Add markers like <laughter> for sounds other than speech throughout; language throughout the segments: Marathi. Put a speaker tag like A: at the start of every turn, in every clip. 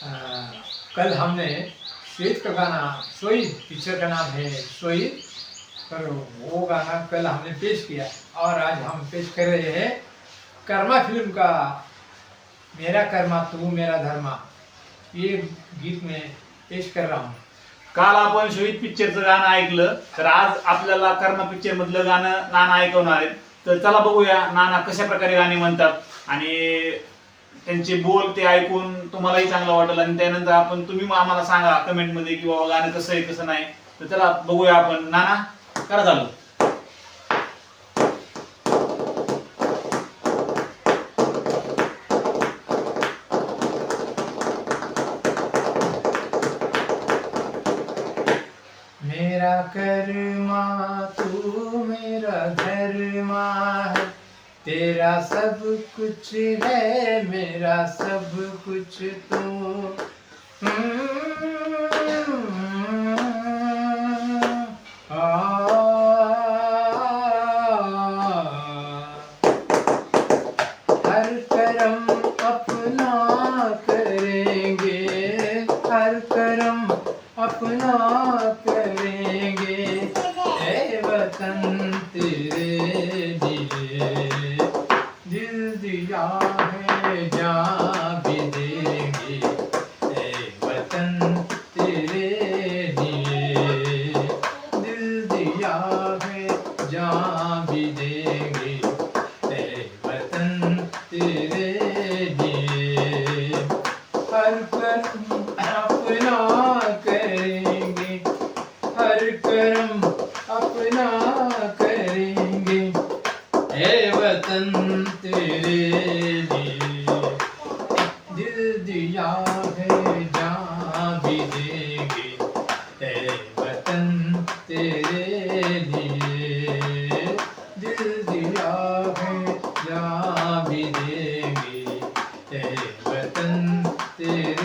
A: कल हमने शहीद का गाना सोई पिक्चर का नाम है सोई पर वो गाना कल हमने पेश किया। और आज हम पेश कर रहे हैं कर्मा फिल्म का मेरा कर्मा तू मेरा धर्मा। ये गीत में पेश कर रहा हूँ।
B: काल आपण शहीद पिक्चरचं गाणं ऐकलं तर आज आपल्याला कर्मा पिक्चर मधलं गाणं नाना ऐकवणार आहेत. तर चला बघूया नाना कशा प्रकारे गाणी म्हणतात. आणि त्यांचे बोल ते ऐकून तुम्हालाही चांगलं वाटेल आणि त्यानंतर आपण तुम्ही आम्हाला सांगा कमेंटमध्ये की बाबा गाणं कसं आहे कसं नाही. तर चला बघूया आपण. नाना करा चालू.
A: मेरा कर्मा तू मेरा धर्मा तेरा सब कुछ है मेरा सब कुछ तू। हम्म, आ, हर कर्म अपना करेंगे हर कर्म अपना करेंगे। ए वतन तेरे वतन तेरे लिए दिल दिया है जा भी देंगे हे वतन तेरे लिए दिल दिया है जा भी देंगे हे वतन तेरे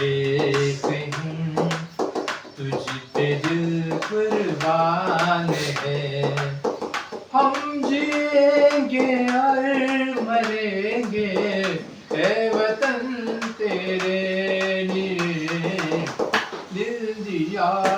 A: तुझ पे कहीं तुझ पे दिल कुर्बान है हम जिएंगे और मरेंगे हे वतन तेरे लिए दिल दिया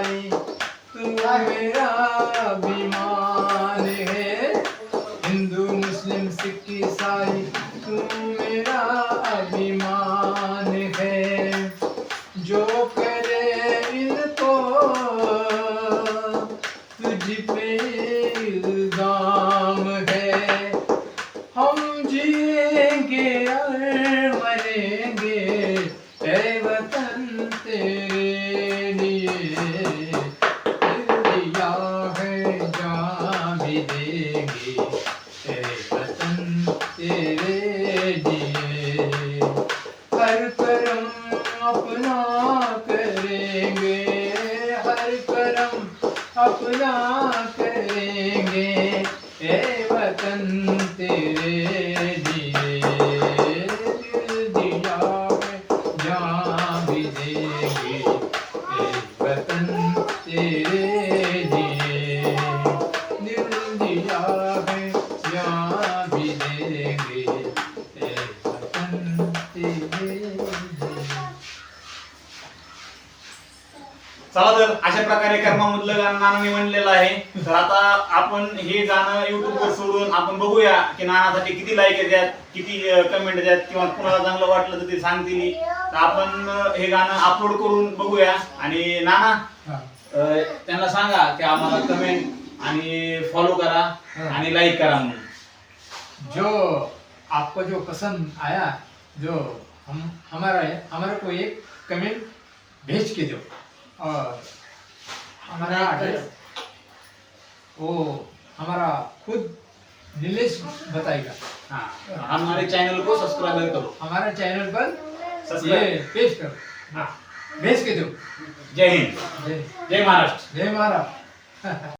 A: ईसाई तू मेरा अभिमान है हिंदू मुस्लिम सिख ईसाई तू मेरा अभिमान है जो करे इनको तुझ पे इल्जाम है। हम जिएंगे और मरेंगे जान भी वतन तेरे लिए. हर अपना करेंगे हर अपना करेंगे ए वतन तेरे
B: चला तर अशा प्रकारे कर्मामधलं गाणं नानाने म्हणलेलं आहे. तर आता आपण हे गाणं YouTube वर सोडून आपण बघूया की नानासाठी किती लाईक येतात किती कमेंट येतात किंवा कुणाला चांगलं वाटलं तर ते सांगतील. तर आपण हे गाणं अपलोड करून बघूया. आणि नाना त्यांना सांगा की आम्हाला कमेंट आणि फॉलो करा आणि लाईक करा म्हणून.
A: जो आपको जो पसंद आया जो हम हमारा है हमारे को एक कमेंट भेज के दो। और हमारा एड्रेस वो हमारा खुद नीलेश बताएगा।
B: हाँ। हमारे चैनल को सब्सक्राइब करो।
A: हमारे चैनल पर. ये पेश करो।
B: हाँ।
A: भेज के दो।
B: जय हिंद।
A: जय।
B: जय महाराष्ट्र।
A: जय महाराज <laughs>